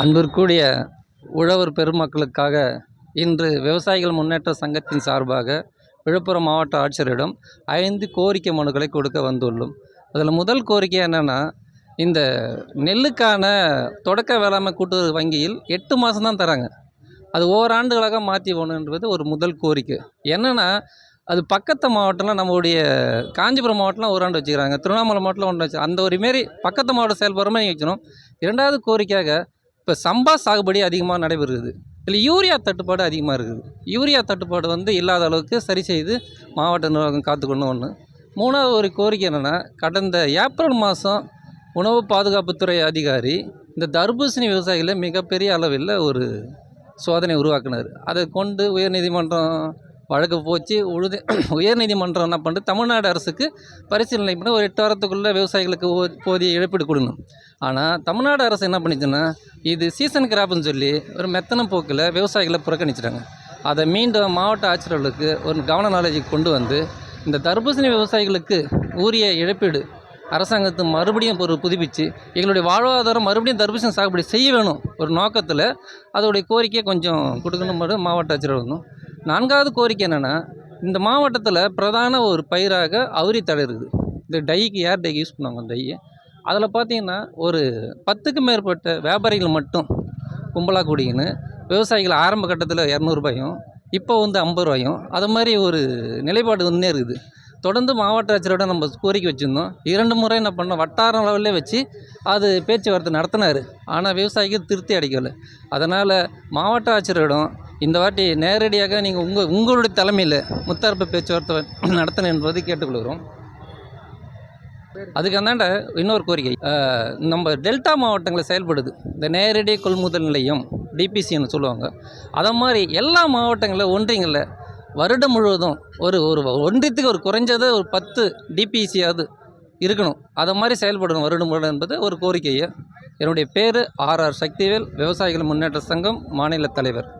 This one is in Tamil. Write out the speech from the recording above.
அன்பிற்குரிய உழவர் பெருமக்களுக்காக இன்று விவசாயிகள் முன்னேற்ற சங்கத்தின் சார்பாக விழுப்புரம் மாவட்ட ஆட்சியரிடம் ஐந்து கோரிக்கை மனுக்களை கொடுக்க வந்துள்ளோம். அதில் முதல் கோரிக்கை என்னென்னா இந்த நெல்லுக்கான தொடக்க வேளாண்மை கூட்டுறவு வங்கியில் எட்டு மாதம் தான் தராங்க. அது ஓராண்டுகளாக மாற்றி போகணுன்றது ஒரு முதல் கோரிக்கை. என்னென்னா அது பக்கத்து மாவட்டம்லாம் நம்மளுடைய காஞ்சிபுரம் மாவட்டம்லாம் ஓராண்டு வச்சுக்கிறாங்க திருவண்ணாமலை மாவட்டம்லாம் ஒன்று வச்சு அந்த ஒரு மாரி பக்கத்து மாவட்டம் செயல்படுற மாதிரி வச்சுக்கணும். இரண்டாவது கோரிக்கையாக இப்போ சம்பா சாகுபடி அதிகமாக நடைபெறுகிறது. இதில் யூரியா தட்டுப்பாடு அதிகமாக இருக்குது. யூரியா தட்டுப்பாடு வந்து இல்லாத அளவுக்கு சரி செய்து மாவட்ட நிர்வாகம் காத்துக்கணும் ஒன்று மூணாவது ஒரு கோரிக்கை என்னென்னா கடந்த ஏப்ரல் மாதம் உணவு பாதுகாப்புத்துறை அதிகாரி இந்த தர்பூசணி விவசாயிகளை மிகப்பெரிய அளவில் ஒரு சோதனை உருவாக்குனார். அதை கொண்டு உயர்நீதிமன்றம் வழக்கு போச்சு. உழுது உயர்நீதிமன்றம் என்ன பண்ணுறது தமிழ்நாடு அரசுக்கு பரிசீலனை பண்ணி ஒரு எட்டு வாரத்துக்குள்ளே விவசாயிகளுக்கு ஓ- போதிய இழப்பீடு கொடுக்கணும். ஆனால் தமிழ்நாடு அரசு என்ன பண்ணிச்சுன்னா இது சீசன் கிராப்னு சொல்லி ஒரு மெத்தன போக்கில் விவசாயிகளை புறக்கணிச்சிட்டாங்க. அதை மீண்டும் மாவட்ட ஆட்சியர்களுக்கு ஒரு கவன நாலேஜுக்கு கொண்டு வந்து இந்த தர்பூசணி விவசாயிகளுக்கு உரிய இழப்பீடு அரசாங்கத்தை மறுபடியும் ஒரு புதுப்பிச்சு எங்களுடைய வாழ்வாதாரம் மறுபடியும் தர்பூசணி சாகுபடி செய்ய வேணும் ஒரு நோக்கத்தில் அதோடைய கோரிக்கையை கொஞ்சம் கொடுக்கணும் மாவட்ட ஆட்சியர் வரணும் நான்காவது கோரிக்கை என்னென்னா இந்த மாவட்டத்தில் பிரதான ஒரு பயிராக அவுரி தழை இருக்குது. இந்த டைக்கு ஏர் டைக்கு யூஸ் பண்ணுவாங்க டையை. அதில் பார்த்தீங்கன்னா ஒரு பத்துக்கும் மேற்பட்ட வியாபாரிகள் மட்டும் கும்பலாக கூடிக்கின்னு விவசாயிகள் ஆரம்ப கட்டத்தில் இரநூறுபாயும் இப்போ வந்து ஐம்பது ரூபாயும் அது மாதிரி ஒரு நிலைப்பாடு வந்துனே இருக்குது. தொடர்ந்து மாவட்ட ஆட்சியரோட நம்ம கோரிக்கை வச்சுருந்தோம். இரண்டு முறை என்ன பண்ணோம் வட்டார லெவல்லே வச்சு அது பேச்சுவார்த்தை நடத்தினார். ஆனால் விவசாயிக்கு திருப்தி அடைக்கலை. அதனால் மாவட்ட ஆட்சியரிடம் இந்த வாட்டி நேரடியாக நீங்கள் உங்கள் உங்களுடைய தலைமையில் முத்தரப்பு பேச்சுவார்த்தை நடத்தணும் என்பதை கேட்டுக்கொள்கிறோம். அதுக்கு அந்தாண்ட இன்னொரு கோரிக்கை. நம்ம டெல்டா மாவட்டங்களில் செயல்படுது. இந்த நேரடி கொள்முதல் நிலையம் டிபிசின்னு சொல்லுவாங்க. அதை மாதிரி எல்லா மாவட்டங்களில் ஒன்றியங்களில் வருடம் முழுவதும் ஒரு ஒரு ஒன்றியத்துக்கு ஒரு குறைஞ்சது ஒரு பத்து டிபிசியாவது இருக்கணும். அதை மாதிரி செயல்படணும் வருடம் முழுவதும் என்பது ஒரு கோரிக்கையை. என்னுடைய பேர் ஆர்ஆர் சக்திவேல் விவசாயிகள் முன்னேற்ற சங்கம் மாநில தலைவர்.